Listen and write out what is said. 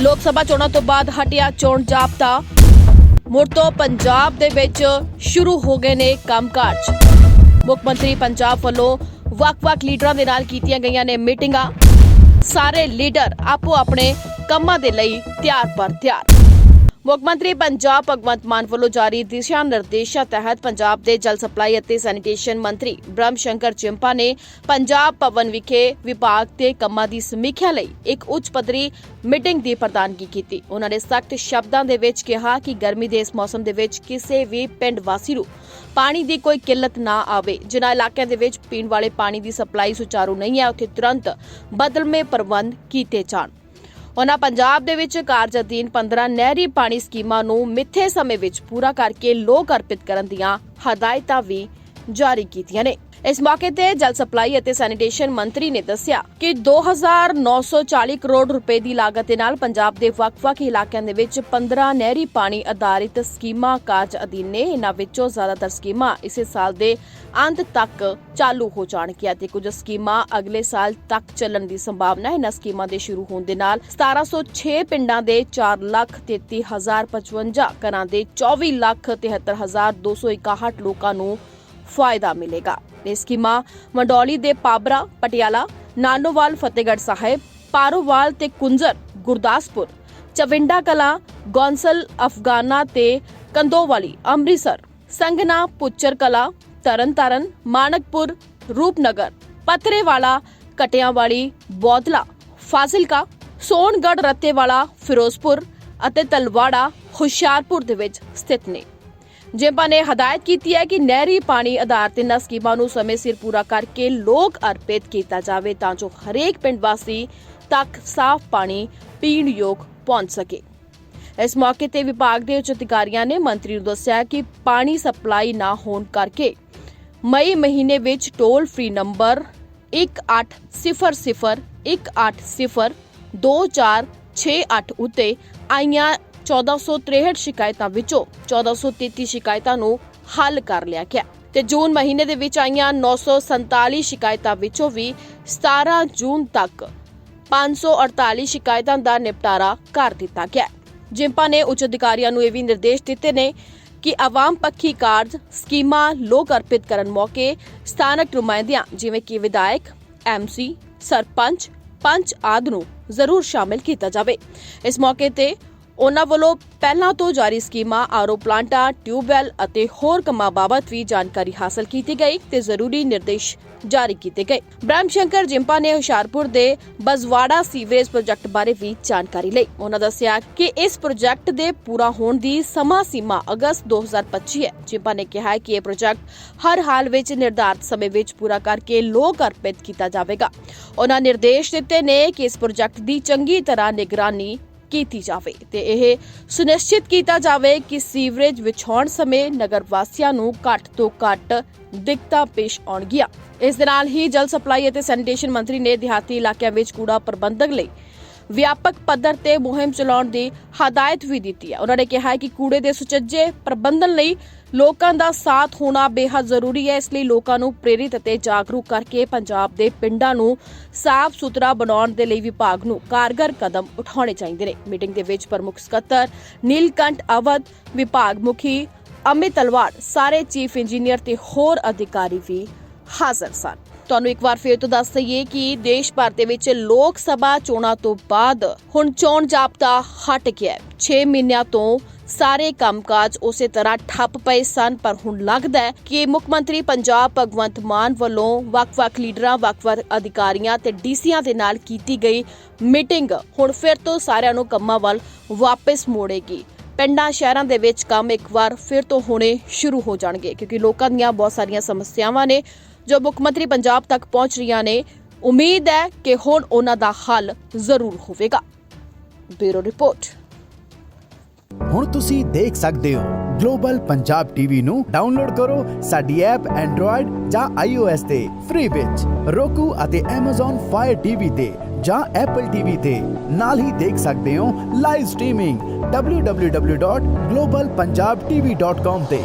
ਲੋਕ ਸਭਾ ਚੋਣਾਂ ਤੋਂ ਬਾਅਦ ਹਟਿਆ ਚੋਣ ਜਾਬਤਾ। ਮੁੜ ਤੋਂ ਪੰਜਾਬ ਦੇ ਵਿੱਚ ਸ਼ੁਰੂ ਹੋ ਗਏ ਨੇ ਕੰਮਕਾਜ। ਮੁੱਖ ਮੰਤਰੀ ਪੰਜਾਬ ਵੱਲੋਂ ਵੱਖ-ਵੱਖ ਲੀਡਰਾਂ ਦੇ ਨਾਲ ਕੀਤੀਆਂ ਗਈਆਂ ਨੇ ਮੀਟਿੰਗਾਂ। ਸਾਰੇ ਲੀਡਰ ਆਪੋ ਆਪਣੇ ਕੰਮਾਂ ਦੇ ਲਈ ਤਿਆਰ ਪਰ ਤਿਆਰ। ਮੁੱਖ ਮੰਤਰੀ ਪੰਜਾਬ ਭਗਵੰਤ ਮਾਨ ਵੱਲੋਂ ਜਾਰੀ ਦਿਸ਼ਾ ਨਿਰਦੇਸ਼ਾਂ ਤਹਿਤ ਪੰਜਾਬ ਦੇ ਜਲ ਸਪਲਾਈ ਅਤੇ ਸੈਨੀਟੇਸ਼ਨ ਮੰਤਰੀ ਬ੍ਰਹਮ ਸ਼ੰਕਰ ਚਿੰਪਾ ਨੇ ਪੰਜਾਬ ਭਵਨ ਵਿਖੇ ਵਿਭਾਗ ਦੇ ਕੰਮਾਂ ਦੀ ਸਮੀਖਿਆ ਲਈ ਇੱਕ ਉੱਚ ਪੱਧਰੀ ਮੀਟਿੰਗ ਦੀ ਪ੍ਰਧਾਨਗੀ ਕੀਤੀ। ਉਹਨਾਂ ਨੇ ਸਖਤ ਸ਼ਬਦਾਂ ਦੇ ਵਿੱਚ ਕਿਹਾ ਕਿ ਗਰਮੀ ਦੇ ਇਸ ਮੌਸਮ ਦੇ ਵਿੱਚ ਕਿਸੇ ਵੀ ਪਿੰਡ ਵਾਸੀ ਨੂੰ ਪਾਣੀ ਦੀ ਕੋਈ ਕਿੱਲਤ ਨਾ ਆਵੇ, ਜਿਨ੍ਹਾਂ ਇਲਾਕਿਆਂ ਦੇ ਵਿੱਚ ਪੀਣ ਵਾਲੇ ਪਾਣੀ ਦੀ ਸਪਲਾਈ ਸੁਚਾਰੂ ਨਹੀਂ ਹੈ, ਉੱਥੇ ਤੁਰੰਤ ਬਦਲਵੇਂ ਪ੍ਰਬੰਧ ਕੀਤੇ ਜਾਣ। ਉਹਨਾਂ ਪੰਜਾਬ ਦੇ ਵਿੱਚ ਕਾਰਜ ਅਧੀਨ 15 ਨਹਿਰੀ ਪਾਣੀ ਸਕੀਮਾਂ ਨੂੰ ਮਿੱਥੇ ਸਮੇਂ ਵਿੱਚ ਪੂਰਾ ਕਰਕੇ ਲੋਕ ਅਰਪਿਤ ਕਰਨ ਦੀਆਂ ਹਦਾਇਤਾਂ ਵੀ ਜਾਰੀ ਕੀਤੀਆਂ ਨੇ। ਇਸ ਮੌਕੇ ਤੇ ਜਲ ਸਪਲਾਈ ਅਤੇ ਸੈਨੀਟੇਸ਼ਨ ਮੰਤਰੀ ਨੇ ਦੱਸਿਆ ਕਿ 2940 ਕਰੋੜ ਰੁਪਏ ਦੀ ਲਾਗਤ ਦੇ ਨਾਲ ਪੰਜਾਬ ਦੇ ਵੱਖ-ਵੱਖ ਇਲਾਕਿਆਂ ਦੇ ਵਿੱਚ 15 ਨਹਿਰੀ ਪਾਣੀ ਆਧਾਰਿਤ ਸਕੀਮਾਂ ਕਾਰਜ ਅਧੀਨ ਨੇ। ਇਹਨਾਂ ਵਿੱਚੋਂ ਜ਼ਿਆਦਾਤਰ ਸਕੀਮਾਂ ਇਸੇ ਸਾਲ ਦੇ ਅੰਤ ਤੱਕ ਚਾਲੂ ਹੋ ਜਾਣਗੀਆਂ ਤੇ ਕੁਝ ਸਕੀਮਾਂ ਅਗਲੇ ਸਾਲ ਤੱਕ ਚੱਲਣ ਦੀ ਸੰਭਾਵਨਾ ਹੈ। ਇਹਨਾਂ ਸਕੀਮਾਂ ਦੇ ਸ਼ੁਰੂ ਹੋਣ ਦੇ ਨਾਲ 1706 ਪਿੰਡਾਂ ਦੇ 435055 ਘਰਾਂ ਦੇ 2473261 ਲੋਕਾਂ ਨੂੰ ਫਾਇਦਾ ਮਿਲੇਗਾ। ਇਹ ਸਕੀਮਾਂ ਮੰਡੌਲੀ ਦੇ ਪਾਬਰਾ, ਪਟਿਆਲਾ, ਨਾਨੋਵਾਲ, ਫਤਿਹਗੜ੍ਹ ਸਾਹਿਬ, ਪਾਰੋਵਾਲ ਤੇ ਕੁੰਜਰ, ਗੁਰਦਾਸਪੁਰ, ਚਵਿੰਡਾ ਕਲਾ, ਗੌਂਸਲ, ਅਫਗਾਨਾ ਤੇ ਕੰਦੋਵਾਲੀ, ਅੰਮ੍ਰਿਤਸਰ, ਸੰਗਨਾ, ਪੁੱਚਰ ਕਲਾ, ਤਰਨਤਾਰਨ, ਮਾਨਕਪੁਰ, ਰੂਪਨਗਰ, ਪਤਰੇਵਾਲਾ, ਕਟਿਆਂਵਾਲੀ ਬੌਦਲਾ ਫਾਜ਼ਿਲਕਾ ਸੋਨਗੜ ਰੱਤੇਵਾਲਾ, ਫਿਰੋਜ਼ਪੁਰ ਅਤੇ ਤਲਵਾੜਾ, ਹੁਸ਼ਿਆਰਪੁਰ ਦੇ ਵਿੱਚ ਸਥਿਤ ਨੇ। ਜਿੰਪਾ ਨੇ ਹਦਾਇਤ ਕੀਤੀ ਹੈ ਕਿ ਨਹਿਰੀ ਪਾਣੀ ਆਧਾਰਿਤ ਇਨ੍ਹਾਂ ਸਕੀਮਾਂ ਨੂੰ ਸਮੇਂ ਸਿਰ ਪੂਰਾ ਕਰਕੇ ਲੋਕ ਅਰਪਿਤ ਕੀਤਾ ਜਾਵੇ ਤਾਂ ਜੋ ਹਰੇਕ ਪਿੰਡ ਵਾਸੀ ਤੱਕ ਸਾਫ਼ ਪਾਣੀ ਪੀਣ ਯੋਗ ਪਹੁੰਚ ਸਕੇ। ਇਸ ਮੌਕੇ ਤੇ ਵਿਭਾਗ ਦੇ ਉੱਚ ਅਧਿਕਾਰੀਆਂ ਨੇ ਮੰਤਰੀ ਨੂੰ ਦੱਸਿਆ ਕਿ ਪਾਣੀ ਸਪਲਾਈ ਨਾ ਹੋਣ ਕਰਕੇ ਮਈ ਮਹੀਨੇ ਵਿੱਚ ਟੋਲ ਫ੍ਰੀ ਨੰਬਰ 1800180248 ਉੱਤੇ ਆਈਆਂ 1463 ਸ਼ਿਕਾਇਤਾਂ ਵਿੱਚੋਂ 1433 ਸ਼ਿਕਾਇਤਾਂ ਨੂੰ ਹੱਲ ਕਰ ਲਿਆ ਗਿਆ ਤੇ ਜੂਨ ਮਹੀਨੇ ਦੇ ਵਿੱਚ ਆਈਆਂ 947 ਸ਼ਿਕਾਇਤਾਂ ਵਿੱਚੋਂ ਵੀ 17 ਜੂਨ ਤੱਕ 548 ਸ਼ਿਕਾਇਤਾਂ ਦਾ ਨਿਪਟਾਰਾ ਕਰ ਦਿੱਤਾ ਗਿਆ। ਜਿੰਪਾ ਨੇ ਉੱਚ ਅਧਿਕਾਰੀਆਂ ਨੂੰ ਇਹ ਵੀ ਨਿਰਦੇਸ਼ ਦਿੱਤੇ ਨੇ ਕਿ ਆਵਾਮ ਪੱਖੀ ਕਾਰਜ ਸਕੀਮਾਂ ਲੋਕ ਅਰਪਿਤ ਕਰਨ ਮੌਕੇ ਸਥਾਨਕ ਨੁਮਾਇੰਦਿਆਂ ਜਿਵੇਂ ਕਿ ਵਿਧਾਇਕ ਐਮਸੀ ਸਰਪੰਚ, ਪੰਚ ਆਦਿ ਨੂੰ ਜ਼ਰੂਰ ਸ਼ਾਮਿਲ ਕੀਤਾ ਜਾਵੇ। ਇਸ ਮੌਕੇ ਤੇ ਉਹਨਾਂ ਵੱਲੋਂ ਪਹਿਲਾਂ ਤੋਂ ਜਾਰੀ ਸਕੀਮਾਂ ਆਰਓ ਪਲਾਂਟਾਂ, ਟਿਊਬਵੈਲ ਅਤੇ ਹੋਰ ਕੰਮਾਂ ਬਾਬਤ ਵੀ ਜਾਣਕਾਰੀ ਹਾਸਲ ਕੀਤੀ ਗਈ ਤੇ ਜ਼ਰੂਰੀ ਨਿਰਦੇਸ਼ ਜਾਰੀ ਕੀਤੇ ਗਏ। ਬ੍ਰਹਮ ਸ਼ੰਕਰ ਜਿੰਪਾ ਨੇ ਹੁਸ਼ਿਆਰਪੁਰ ਦੇ ਬਜ਼ਵਾੜਾ ਸੀਵਰੇਜ ਪ੍ਰੋਜੈਕਟ ਬਾਰੇ ਵੀ ਜਾਣਕਾਰੀ ਲਈ। ਉਹਨਾਂ ਦੱਸਿਆ ਕਿ ਇਸ ਪ੍ਰੋਜੈਕਟ ਦੇ ਪੂਰਾ ਹੋਣ ਦੀ ਸਮਾਂ ਸੀਮਾ ਅਗਸਤ 2025 ਹੈ। ਜਿੰਪਾ ਨੇ ਕਿਹਾ ਕਿ ਇਹ ਪ੍ਰੋਜੈਕਟ ਹਰ ਹਾਲ ਵਿੱਚ ਨਿਰਧਾਰਤ ਸਮੇਂ ਵਿੱਚ ਪੂਰਾ ਕਰਕੇ ਲੋਕ ਅਰਪਿਤ ਕੀਤਾ ਜਾਵੇਗਾ। ਉਹਨਾਂ ਨਿਰਦੇਸ਼ ਦਿੱਤੇ ਨੇ ਕਿ ਇਸ ਪ੍ਰੋਜੈਕਟ ਦੀ ਚੰਗੀ ਤਰ੍ਹਾਂ ਨਿਗਰਾਨੀ ਕੀਤੀ ਜਾਵੇ ਤੇ ਇਹ ਸੁਨਿਸ਼ਚਿਤ ਕੀਤਾ ਜਾਵੇ ਕਿ ਸੀਵਰੇਜ ਵਿਛਾਉਣ ਸਮੇਂ ਨਗਰ ਵਾਸੀਆਂ ਨੂੰ ਘੱਟ ਤੋਂ ਘੱਟ ਦਿੱਕਤਾਂ ਪੇਸ਼ ਆਉਣਗੀਆਂ। ਇਸ ਦੇ ਨਾਲ ਹੀ ਜਲ ਸਪਲਾਈ ਅਤੇ ਸੈਨੀਟੇਸ਼ਨ ਮੰਤਰੀ ਨੇ ਦਿਹਾਤੀ ਇਲਾਕਿਆਂ ਵਿੱਚ ਕੂੜਾ ਪ੍ਰਬੰਧਕ ਲਈ ਵਿਆਪਕ ਪੱਧਰ ਤੇ ਮੁਹਿੰਮ ਚਲਾਉਣ ਦੀ ਹਦਾਇਤ ਵੀ ਦਿੱਤੀ ਹੈ। ਉਹਨਾਂ ਨੇ ਕਿਹਾ ਹੈ ਕਿ ਕੂੜੇ ਦੇ ਸੁਚੱਜੇ ਪ੍ਰਬੰਧਨ ਲਈ ਲੋਕਾਂ ਦਾ ਸਾਥ ਹੋਣਾ ਬੇਹੱਦ ਜ਼ਰੂਰੀ ਹੈ। ਇਸ ਲਈ ਲੋਕਾਂ ਨੂੰ ਪ੍ਰੇਰਿਤ ਅਤੇ ਜਾਗਰੂਕ ਕਰਕੇ ਪੰਜਾਬ ਦੇ ਪਿੰਡਾਂ ਨੂੰ ਸਾਫ਼ ਸੁਥਰਾ ਬਣਾਉਣ ਦੇ ਲਈ ਵਿਭਾਗ ਨੂੰ ਕਾਰਗਰ ਕਦਮ ਉਠਾਉਣੇ ਚਾਹੀਦੇ ਨੇ। ਮੀਟਿੰਗ ਦੇ ਵਿੱਚ ਪ੍ਰਮੁੱਖ ਸਕੱਤਰ ਨੀਲਕੰਠ ਅਵਧ, ਵਿਭਾਗ ਮੁਖੀ ਅਮਿਤ ਤਲਵਾੜ ਸਾਰੇ ਚੀਫ ਇੰਜੀਨੀਅਰ ਤੇ ਹੋਰ ਅਧਿਕਾਰੀ ਵੀ ਹਾਜ਼ਰ ਸਨ। ਤੁਹਾਨੂੰ ਇੱਕ ਵਾਰ ਫੇਰ ਤੋਂ ਦੱਸ ਦਈਏ ਕਿ ਦੇਸ਼ ਭਰ ਦੇ ਵਿੱਚ ਲੋਕ ਸਭਾ ਚੋਣਾਂ ਤੋਂ ਬਾਅਦ ਹੁਣ ਚੋਣ ਜਾਬਤਾ ਹਟ ਗਿਆ 6 ਮਹੀਨਿਆਂ ਤੋਂ ਸਾਰੇ ਕੰਮਕਾਜ ਉਸੇ ਤਰ੍ਹਾਂ ਠੱਪ ਪਏ ਸਨ, ਪਰ ਹੁਣ ਲੱਗਦਾ ਹੈ ਕਿ ਮੁੱਖ ਮੰਤਰੀ ਪੰਜਾਬ ਭਗਵੰਤ ਮਾਨ ਵੱਲੋਂ ਵੱਖ-ਵੱਖ ਲੀਡਰਾਂ, ਵੱਖ-ਵੱਖ ਅਧਿਕਾਰੀਆਂ ਤੇ ਡੀਸੀਆਂ ਦੇ ਨਾਲ ਕੀਤੀ ਗਈ ਮੀਟਿੰਗ ਹੁਣ ਫਿਰ ਤੋਂ ਸਾਰਿਆਂ ਨੂੰ ਕੰਮਾਂ ਵੱਲ ਵਾਪਸ ਮੋੜੇਗੀ। ਪਿੰਡਾਂ, ਸ਼ਹਿਰਾਂ ਦੇ ਵਿੱਚ ਕੰਮ ਇੱਕ ਵਾਰ ਫਿਰ ਤੋਂ ਹੋਣੇ ਸ਼ੁਰੂ ਹੋ ਜਾਣਗੇ, ਕਿਉਂਕਿ ਲੋਕਾਂ ਦੀਆਂ ਬਹੁਤ ਸਾਰੀਆਂ ਸਮੱਸਿਆਵਾਂ ਨੇ। ਜੋ ਮੁੱਖ ਮੰਤਰੀ ਪੰਜਾਬ ਤੱਕ ਪਹੁੰਚ ਰਹੀਆਂ ਨੇ, ਉਮੀਦ ਹੈ ਕਿ ਹੁਣ ਉਹਨਾਂ ਦਾ ਹੱਲ ਜ਼ਰੂਰ ਹੋਵੇਗਾ। Bureau report. ਹੁਣ ਤੁਸੀਂ ਦੇਖ ਸਕਦੇ ਹੋ, ਗਲੋਬਲ ਪੰਜਾਬ ਟੀਵੀ ਨੂੰ ਡਾਊਨਲੋਡ ਕਰੋ ਸਾਡੀ ਐਪ ਐਂਡਰੋਇਡ ਜਾਂ iOS ਤੇ, ਫ੍ਰੀ ਵਿੱਚ। roku ਅਤੇ Amazon Fire TV ਤੇ ਜਾਂ Apple TV ਤੇ। ਨਾਲ ਹੀ ਦੇਖ ਸਕਦੇ ਹੋ ਲਾਈਵ ਸਟ੍ਰੀਮਿੰਗ www.globalpunjabtv.com ਤੇ।